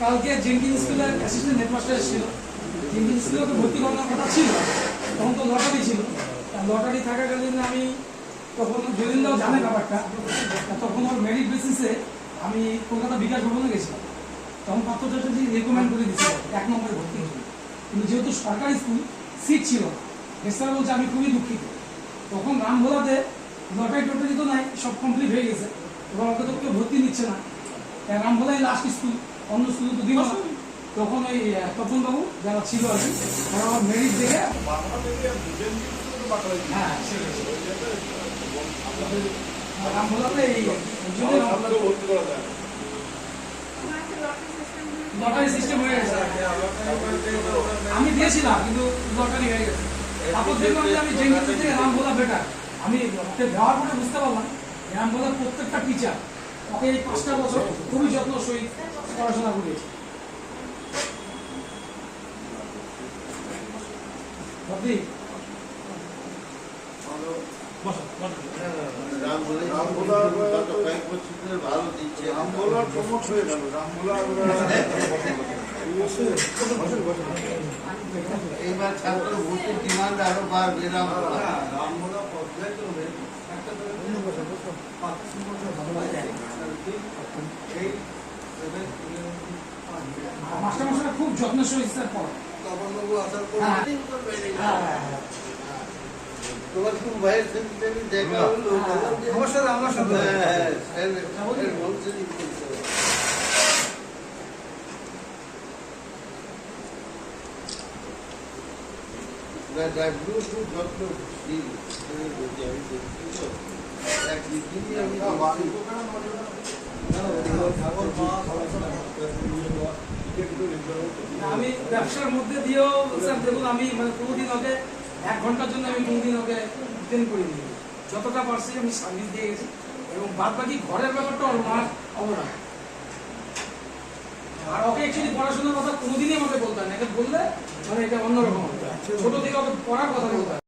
কালকে জেঙ্কিন স্কুলের assistant headmaster এসেছিল। জেঙ্কিন স্কুলে ভর্তি করানোর কথা ছিল। তখন তো লটারি ছিল। লটারি থাকাকালীন আমি তখন জলিনদাও জানে ব্যাপারটা তখন ওর মেরিট বেসিসে আমি কলকাতা বিকাশ ভবনে গেছিলাম। তখন পাত্র চ্যাটার্জি রেকমেন্ড করে দিয়েছিল এক নম্বরে ভর্তি হয়েছিল কিন্তু যেহেতু সরকারি স্কুল সিট ছিল না। বলছে আমি খুবই দুঃখিত। তখন রামভোলাতে লটারি টটারি তো নাই সব কমপ্লিট হয়ে গেছে। এবার ওকে তো কেউ ভর্তি নিচ্ছে না। তাই রামভোলাই লাস্ট স্কুল অন্য স্কুলে তো দিব তখন ওই আহ, তপন বাবু যারা ছিল আর কি তারা আমার মেরিট দেখে আমি দিয়েছিলাম কিন্তু লটারি হয়ে গেছে আমি জেঙ্গিস থেকে রামভোলা বেটার আমি দেওয়ার পরে বুঝতে পারলাম রামভোলার প্রত্যেকটা টিচার ওকে এই পাঁচটা বছর খুবই যত্ন সহিত পড়াশোনা করিয়েছে ভাবি রামবোলার প্রমোট হয়ে গেল এইবার ছাত্র ভর্তির ডিমান্ড আরও বাড়বে রাম বলা রামবোলা মাস্টার মাস্টার খুব যত্ন সহিত স্যার পড়া তপনবাবু আসার পর হ্যাঁ। তোমার ভাইয়ের দেখা হলো? আমার সাথে আমার সাথে। হ্যাঁ, হ্যাঁ। আমি ব্যবসার মধ্যে দিয়েও দেখুন আমি মানে কোনোদিন ওকে এক ঘণ্টার জন্য আমি কোনোদিন ওকে ট্রেন করিনি যতটা পারছি আমি সার্ভিস দিয়ে গেছি এবং বাদ বাকি ঘরের ব্যাপারটা ওর অবদান। আর ওকে অ্যাকচুয়ালি পড়াশোনার কথা কোনোদিনই আমাকে বলতে হয় না। এটা বললে মানে এটা অন্যরকম ছোট থেকে ওকে পড়ার কথা বলতে হয়।